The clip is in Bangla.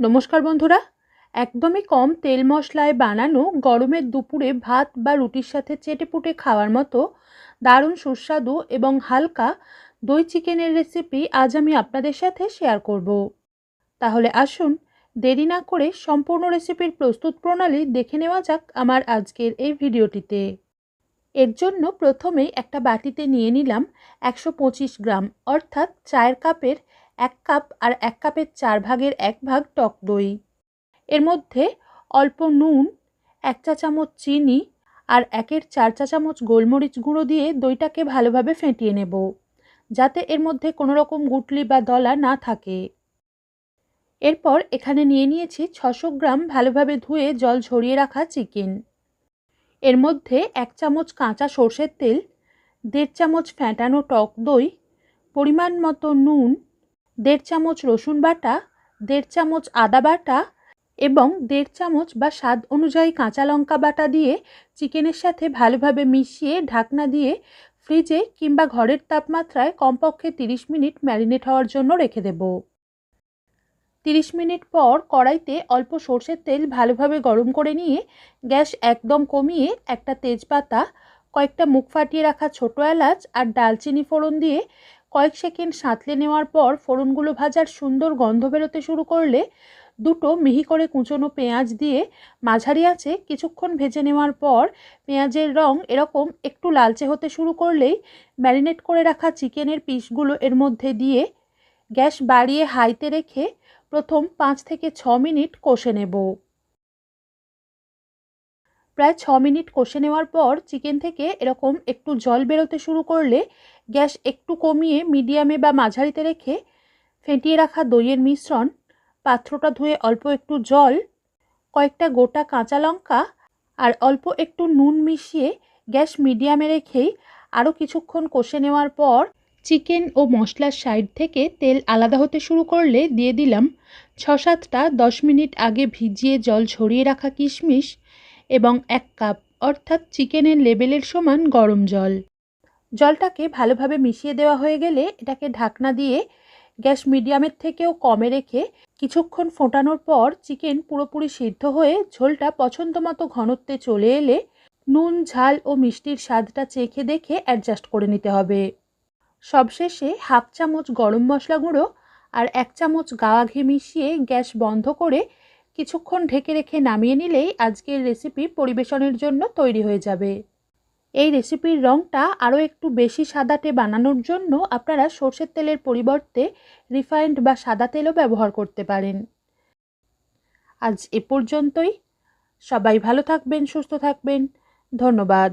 নমস্কার বন্ধুরা। একদমই কম তেল মশলায় বানানো গরমের দুপুরে ভাত বা রুটির সাথে চেটেপুটে খাওয়ার মতো দারুণ সুস্বাদু এবং হালকা দই চিকেনের রেসিপি আজ আমি আপনাদের সাথে শেয়ার করব। তাহলে আসুন, দেরি না করে সম্পূর্ণ রেসিপির প্রস্তুত প্রণালী দেখে নেওয়া যাক আমার আজকের এই ভিডিওটিতে। এর জন্য প্রথমেই একটা বাটিতে নিয়ে নিলাম একশো পঁচিশ গ্রাম, অর্থাৎ চায়ের কাপের এক কাপ আর এক কাপের চার ভাগের এক ভাগ টক দই। এর মধ্যে অল্প নুন, এক চা চামচ চিনি আর একের চার চা চামচ গোলমরিচ গুঁড়ো দিয়ে দইটাকে ভালোভাবে ফেটিয়ে নেব, যাতে এর মধ্যে কোনো রকম গুটলি বা দলা না থাকে। এরপর এখানে নিয়ে নিয়েছি ছশো গ্রাম ভালোভাবে ধুয়ে জল ঝরিয়ে রাখা চিকেন। এর মধ্যে এক চামচ কাঁচা সর্ষের তেল, দেড় চামচ ফ্যাটানো টক দই, পরিমাণ মতো নুন দেড় চামচ রসুন বাটা, দেড় চামচ আদা বাটা এবং দেড় চামচ বা স্বাদ অনুযায়ী কাঁচা লঙ্কা বাটা দিয়ে চিকেনের সাথে ভালোভাবে মিশিয়ে ঢাকনা দিয়ে ফ্রিজে কিংবা ঘরের তাপমাত্রায় কমপক্ষে তিরিশ মিনিট ম্যারিনেট হওয়ার জন্য রেখে দেব। তিরিশ মিনিট পর কড়াইতে অল্প সর্ষের তেল ভালোভাবে গরম করে নিয়ে গ্যাস একদম কমিয়ে একটা তেজপাতা, কয়েকটা মুখ ফাটিয়ে রাখা ছোটো এলাচ আর ডালচিনি ফোড়ন দিয়ে কয়েক সেকেন্ড সাঁতলে নেওয়ার পর ফোড়নগুলো ভাজার সুন্দর গন্ধ বেরোতে শুরু করলে দুটো মিহি করে কুচোনো পেঁয়াজ দিয়ে মাঝারি আছে কিছুক্ষণ ভেজে নেওয়ার পর পেঁয়াজের রং এরকম একটু লালচে হতে শুরু করলেই ম্যারিনেট করে রাখা চিকেনের পিসগুলো এর মধ্যে দিয়ে গ্যাস বাড়িয়ে হাইতে রেখে প্রথম পাঁচ থেকে ছ মিনিট কষে নেব। প্রায় ছ মিনিট কষে নেওয়ার পর চিকেন থেকে এরকম একটু জল বেরোতে শুরু করলে গ্যাস একটু কমিয়ে মিডিয়ামে বা মাঝারিতে রেখে ফেটিয়ে রাখা দইয়ের মিশ্রণ, পাত্রটা ধুয়ে অল্প একটু জল, কয়েকটা গোটা কাঁচা লঙ্কা আর অল্প একটু নুন মিশিয়ে গ্যাস মিডিয়ামে রেখেই আরও কিছুক্ষণ কষে নেওয়ার পর চিকেন ও মশলার সাইড থেকে তেল আলাদা হতে শুরু করলে দিয়ে দিলাম ছ সাতটা দশ মিনিট আগে ভিজিয়ে জল ঝরিয়ে রাখা কিশমিশ এবং এক কাপ, অর্থাৎ চিকেনের লেবেলের সমান গরম জল। জলটাকে ভালোভাবে মিশিয়ে দেওয়া হয়ে গেলে এটাকে ঢাকনা দিয়ে গ্যাস মিডিয়ামের থেকেও কমে রেখে কিছুক্ষণ ফোটানোর পর চিকেন পুরোপুরি সিদ্ধ হয়ে ঝোলটা পছন্দ মতো ঘনত্বে চলে এলে নুন, ঝাল ও মিষ্টির স্বাদটা চেখে দেখে অ্যাডজাস্ট করে নিতে হবে। সবশেষে হাফ চামচ গরম মশলা গুঁড়ো আর এক চামচ গাওয়া ঘি মিশিয়ে গ্যাস বন্ধ করে কিছুক্ষণ ঢেকে রেখে নামিয়ে নিলেই আজকের রেসিপি পরিবেশনের জন্য তৈরি হয়ে যাবে। এই রেসিপির রঙটা আরও একটু বেশি সাদাটে বানানোর জন্য আপনারা সর্ষের তেলের পরিবর্তে রিফাইন্ড বা সাদা তেলও ব্যবহার করতে পারেন। আজ এ পর্যন্তই। সবাই ভালো থাকবেন, সুস্থ থাকবেন। ধন্যবাদ।